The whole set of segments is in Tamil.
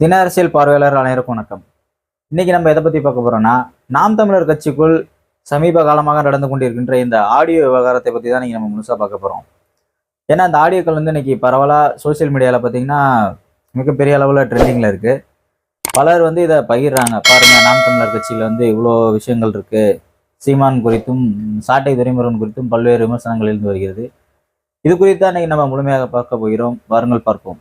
தின அரசியல் பார்வையாளர் அனைவருக்கும் வணக்கம். இன்னைக்கு நம்ம எதை பத்தி பார்க்க போறோம்னா நாம் தமிழர் கட்சிக்குள் சமீப காலமாக நடந்து கொண்டிருக்கின்ற இந்த ஆடியோ விவகாரத்தை பத்தி தான் இன்னைக்கு நம்ம முழுசா பார்க்க போறோம். ஏன்னா அந்த ஆடியோக்கள் வந்து இன்னைக்கு பரவலா சோஷியல் மீடியால பார்த்தீங்கன்னா மிகப்பெரிய அளவில் ட்ரெண்டிங்ல இருக்கு. பலர் வந்து இதை பகிர்றாங்க. பாருங்க நாம் தமிழர் கட்சியில வந்து இவ்வளோ விஷயங்கள் இருக்கு. சீமான் குறித்தும் சாட்டை துரைமுருகன் குறித்தும் பல்வேறு விமர்சனங்கள் இருந்து வருகிறது. இது குறித்து தான் இன்னைக்கு நம்ம முழுமையாக பார்க்க போகிறோம். வாருங்கள் பார்ப்போம்.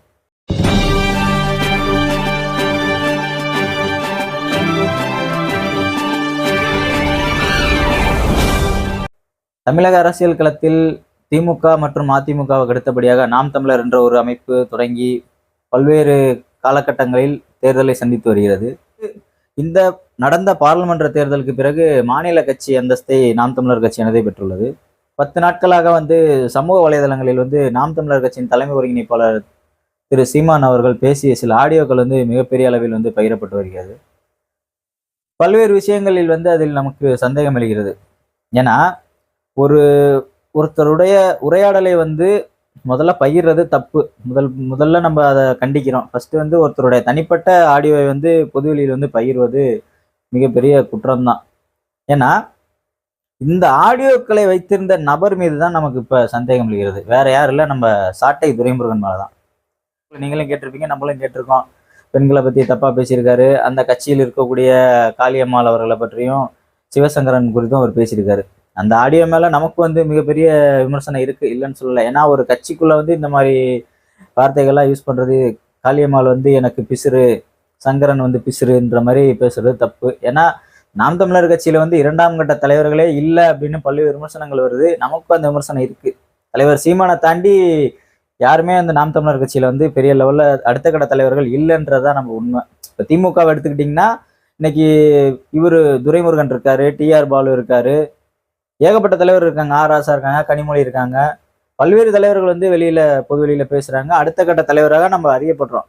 தமிழக அரசியல் களத்தில் திமுக மற்றும் அதிமுகவுக்கு அடுத்தபடியாக நாம் தமிழர் என்ற ஒரு அமைப்பு தொடங்கி பல்வேறு காலகட்டங்களில் தேர்தலை சந்தித்து வருகிறது. இந்த நடந்த பாராளுமன்ற தேர்தலுக்கு பிறகு மாநில கட்சி அந்தஸ்தை நாம் தமிழர் கட்சியானதை பெற்றுள்ளது. பத்து நாட்களாக வந்து சமூக வலைதளங்களில் வந்து நாம் தமிழர் கட்சியின் தலைமை ஒருங்கிணைப்பாளர் திரு சீமான் அவர்கள் பேசிய சில ஆடியோக்கள் வந்து மிகப்பெரிய அளவில் வந்து பகிரப்பட்டு வருகிறது. பல்வேறு விஷயங்களில் வந்து அதில் நமக்கு சந்தேகம் எழுகிறது. ஏன்னா ஒரு ஒருத்தருடைய உரையாடலை வந்து முதல்ல பகிர்றது தப்பு. முதல் முதல்ல நம்ம அதை கண்டிக்கிறோம். ஃபர்ஸ்ட் வந்து ஒருத்தருடைய தனிப்பட்ட ஆடியோவை வந்து பொதுவெளியில் வந்து பகிர்வது மிகப்பெரிய குற்றம்தான். ஏன்னா இந்த ஆடியோக்களை வைத்திருந்த நபர் மீது தான் நமக்கு இப்போ சந்தேகம் இருக்கிறது வேற யாரும் இல்லை நம்ம சாட்டை துரைமுருகன் மேலே தான் நீங்களும் கேட்டிருப்பீங்க நம்மளும் கேட்டிருக்கோம். பெண்களை பற்றி தப்பாக பேசியிருக்காரு. அந்த கட்சியில் இருக்கக்கூடிய காளியம்மாள் அவர்களை பற்றியும் சிவசங்கரன் குறித்தும் அவர் பேசியிருக்காரு. அந்த ஆடியோ மேல நமக்கு வந்து மிகப்பெரிய விமர்சனம் இருக்கு இல்லைன்னு சொல்லல. ஏன்னா ஒரு கட்சிக்குள்ள வந்து இந்த மாதிரி வார்த்தைகள்லாம் யூஸ் பண்றது காளியம்மாள் வந்து எனக்கு பிசுறு சங்கரன் வந்து பிசுறுன்ற மாதிரி பேசுறது தப்பு. ஏன்னா நாம் தமிழர் கட்சியில வந்து இரண்டாம் கட்ட தலைவர்களே இல்லை அப்படின்னு பல்வேறு விமர்சனங்கள் வருது. நமக்கும் அந்த விமர்சனம் இருக்கு. தலைவர் சீமானை தாண்டி யாருமே அந்த நாம் தமிழர் கட்சியில வந்து பெரிய லெவல்ல அடுத்த கட்ட தலைவர்கள் இல்லைன்றதுதான் நம்ம உண்மை. இப்போ திமுகவை எடுத்துக்கிட்டிங்கன்னா இன்னைக்கு இவர் துரைமுருகன் இருக்காரு டிஆர் பாலு இருக்காரு ஏகப்பட்ட தலைவர் இருக்காங்க. ஆர் ராசா இருக்காங்க கனிமொழி இருக்காங்க. பல்வேறு தலைவர்கள் வந்து வெளியில பொது வெளியில பேசுறாங்க. அடுத்த கட்ட தலைவராக நம்ம அறியப்படுறோம்.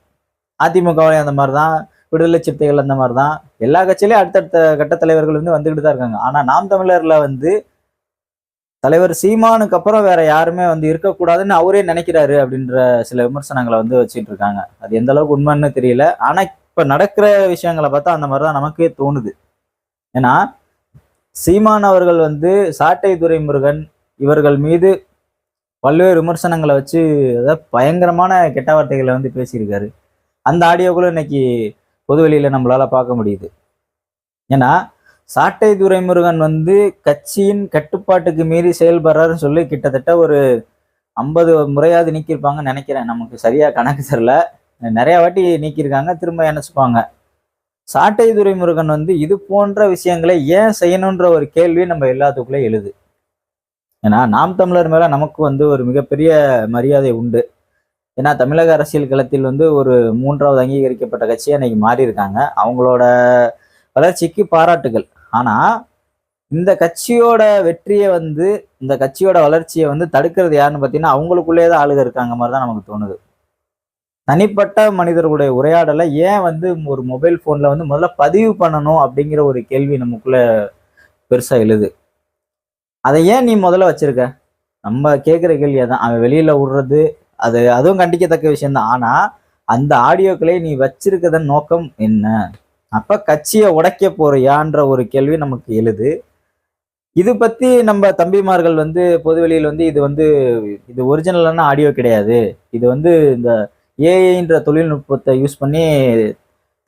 அதிமுகவிலையும் அந்த மாதிரி தான் விடுதலை சிறுத்தைகள் அந்த மாதிரி தான் எல்லா கட்சியிலையும் அடுத்தடுத்த கட்ட தலைவர்கள் வந்து வந்துகிட்டு தான் இருக்காங்க. ஆனா நாம் தமிழர்ல வந்து தலைவர் சீமானுக்கு அப்புறம் வேற யாருமே வந்து இருக்கக்கூடாதுன்னு அவரே நினைக்கிறாரு அப்படின்ற சில விமர்சனங்களை வந்து வச்சுட்டு இருக்காங்க. அது எந்த அளவுக்கு உண்மைன்னு தெரியல. ஆனா இப்ப நடக்கிற விஷயங்களை பார்த்தா அந்த மாதிரிதான் நமக்கே தோணுது. ஏன்னா சீமான் அவர்கள் வந்து சாட்டை துரைமுருகன் இவர்கள் மீது பல்வேறு விமர்சனங்களை வச்சு அதாவது பயங்கரமான கெட்ட வார்த்தைகளை வந்து பேசியிருக்காரு. அந்த ஆடியோக்குள்ள இன்னைக்கு பொதுவெளியில் நம்மளால பார்க்க முடியுது. ஏன்னா சாட்டை துரைமுருகன் வந்து கட்சியின் கட்டுப்பாட்டுக்கு மீறி செயல்படுறாருன்னு சொல்லி கிட்டத்தட்ட ஒரு ஐம்பது முறையாவது நீக்கியிருப்பாங்கன்னு நினைக்கிறேன். நமக்கு சரியா கணக்கு தெரில நிறைய வாட்டி நீக்கியிருக்காங்க திரும்ப நினைச்சுப்பாங்க சாட்டை துரைமுருகன் வந்து இது போன்ற விஷயங்களை ஏன் செய்யணுன்ற ஒரு கேள்வி நம்ம எல்லாத்துக்குள்ளே எழுது. ஏன்னா நாம் தமிழர் மேலே நமக்கு வந்து ஒரு மிகப்பெரிய மரியாதை உண்டு. ஏன்னா தமிழக அரசியல் களத்தில் வந்து ஒரு மூன்றாவது அங்கீகரிக்கப்பட்ட கட்சியை அன்னைக்கு மாறி இருக்காங்க அவங்களோட வளர்ச்சிக்கு பாராட்டுகள். ஆனால் இந்த கட்சியோட வெற்றியை வந்து இந்த கட்சியோட வளர்ச்சியை வந்து தடுக்கிறது யாருன்னு பார்த்தீங்கன்னா அவங்களுக்குள்ளே தான் ஆளுக இருக்காங்க மாதிரி தான் நமக்கு தோணுது. தனிப்பட்ட மனிதர்களுடைய உரையாடலை ஏன் வந்து ஒரு மொபைல் ஃபோனில் வந்து முதல்ல பதிவு பண்ணணும் அப்படிங்கிற ஒரு கேள்வி நமக்குள்ள பெருசாக எழுது. அதை ஏன் நீ முதல்ல வச்சிருக்க? நம்ம கேட்குற கேள்வியை தான் அவன் வெளியில் விடுறது அது அதுவும் கண்டிக்கத்தக்க விஷயம்தான். ஆனால் அந்த ஆடியோக்களை நீ வச்சிருக்கதன் நோக்கம் என்ன? அப்போ கட்சியை உடைக்க போறியான்ற ஒரு கேள்வி நமக்கு எழுது. இது பற்றி நம்ம தம்பிமார்கள் வந்து பொதுவெளியில் வந்து இது வந்து இது ஒரிஜினலான ஆடியோ கிடையாது. இது வந்து இந்த ஏஐன்ற தொழில்நுட்பத்தை யூஸ் பண்ணி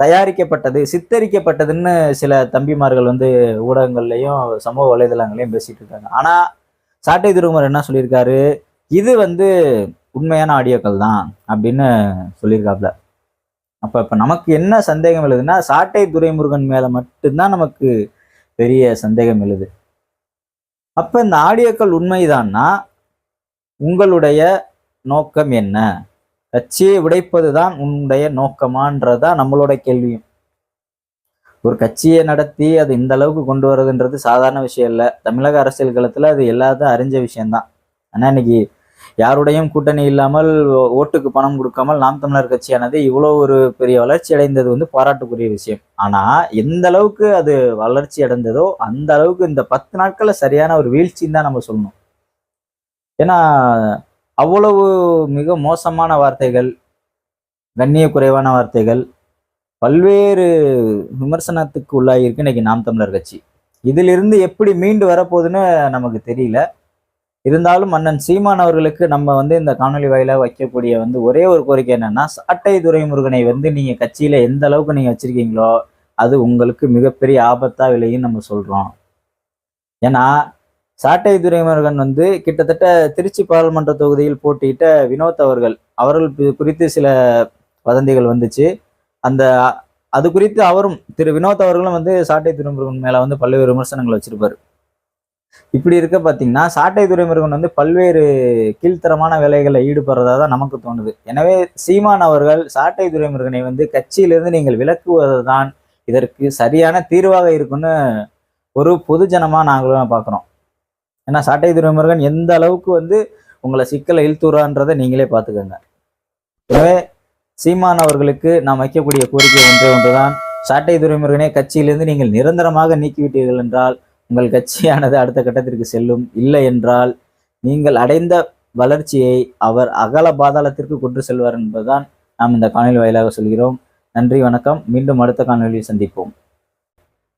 தயாரிக்கப்பட்டது சித்தரிக்கப்பட்டதுன்னு சில தம்பிமார்கள் வந்து ஊடகங்கள்லையும் சமூக வலைதளங்களையும் பேசிட்டு இருக்காங்க. ஆனா சாட்டை திருமர் என்ன சொல்லியிருக்காரு? இது வந்து உண்மையான ஆடியோக்கள் தான் அப்படின்னு சொல்லியிருக்காப்ல. அப்போ இப்போ நமக்கு என்ன சந்தேகம் எழுதுன்னா சாட்டை துரைமுருகன் மேலே மட்டும்தான் நமக்கு பெரிய சந்தேகம் எழுது. அப்போ இந்த ஆடியோக்கள் உண்மைதான்னா உங்களுடைய நோக்கம் என்ன? கட்சியை உடைப்பது தான் உன்னுடைய நோக்கமான்றதான் நம்மளோட கேள்வியும். ஒரு கட்சியை நடத்தி அது இந்த அளவுக்கு கொண்டு வர்றதுன்றது சாதாரண விஷயம் இல்லை. தமிழக அரசியல் களத்துல அது எல்லாத்தையும் அறிஞ்ச விஷயம்தான். ஆனால் இன்னைக்கு யாருடையும் கூட்டணி இல்லாமல் ஓட்டுக்கு பணம் கொடுக்காமல் நாம் தமிழர் கட்சியானது இவ்வளோ ஒரு பெரிய வளர்ச்சி அடைந்தது வந்து பாராட்டுக்குரிய விஷயம். ஆனால் எந்த அளவுக்கு அது வளர்ச்சி அடைந்ததோ அந்த அளவுக்கு இந்த பத்து நாட்களில் சரியான ஒரு வீழ்ச்சின்னு தான் நம்ம சொல்லணும். ஏன்னா அவ்வளவு மிக மோசமான வார்த்தைகள் கண்ணிய குறைவான வார்த்தைகள் பல்வேறு விமர்சனத்துக்கு உள்ளாகியிருக்கு இன்னைக்கு நாம் தமிழர் கட்சி. இதிலிருந்து எப்படி மீண்டு வரப்போகுதுன்னு நமக்கு தெரியல. இருந்தாலும் அண்ணன் சீமான் அவர்களுக்கு நம்ம வந்து இந்த காணொலி வாயிலாக வைக்கக்கூடிய வந்து ஒரே ஒரு கோரிக்கை என்னன்னா சாட்டை துரைமுருகனை வந்து நீங்கள் கட்சியில் எந்த அளவுக்கு நீங்கள் வச்சுருக்கீங்களோ அது உங்களுக்கு மிகப்பெரிய ஆபத்தாக விலையும் நம்ம சொல்கிறோம் ஏன்னா சாட்டை துரைமுருகன் வந்து கிட்டத்தட்ட திருச்சி பாராளுமன்ற தொகுதியில் போட்டியிட்ட வினோத் அவர்கள். அவர்கள் குறித்து சில வதந்திகள் வந்துச்சு. அந்த அது குறித்து அவரும் திரு வினோத் அவர்களும் வந்து சாட்டை துரைமுருகன் மேலே வந்து பல்வேறு விமர்சனங்கள் வச்சிருப்பார். இப்படி இருக்க பார்த்தீங்கன்னா சாட்டை துரைமுருகன் வந்து பல்வேறு கீழ்த்தரமான வேலைகளில் ஈடுபடுறதா தான் நமக்கு தோணுது. எனவே சீமான் அவர்கள் சாட்டை துரைமுருகனை வந்து கட்சியிலிருந்து நீங்கள் விலக்குவதுதான் இதற்கு சரியான தீர்வாக இருக்குன்னு ஒரு பொதுஜனமாக நாங்களும் பார்க்குறோம். ஏன்னா சாட்டை துரைமுருகன் எந்த அளவுக்கு வந்து உங்களை சிக்கலை இழுத்துறான்றதை நீங்களே பார்த்துக்கோங்க. எனவே சீமான் அவர்களுக்கு நாம் வைக்கக்கூடிய கோரிக்கை ஒன்றே ஒன்றுதான். சாட்டை துரைமுருகனை கட்சியிலிருந்து நீங்கள் நிரந்தரமாக நீக்கிவிட்டீர்கள் என்றால் உங்கள் கட்சியானது அடுத்த கட்டத்திற்கு செல்லும். இல்லை என்றால் நீங்கள் அடைந்த வளர்ச்சியை அவர் அகல பாதாளத்திற்கு கொண்டு செல்வார் என்பதுதான் நாம் இந்த காணொலி வாயிலாக சொல்கிறோம். நன்றி வணக்கம். மீண்டும் அடுத்த காணொலியில் சந்திப்போம்.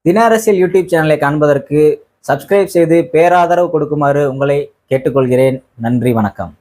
தின அரசியல் யூடியூப் சேனலை காண்பதற்கு சப்ஸ்கிரைப் செய்து பேராதரவு கொடுக்குமாறு உங்களை கேட்டுக்கொள்கிறேன். நன்றி வணக்கம்.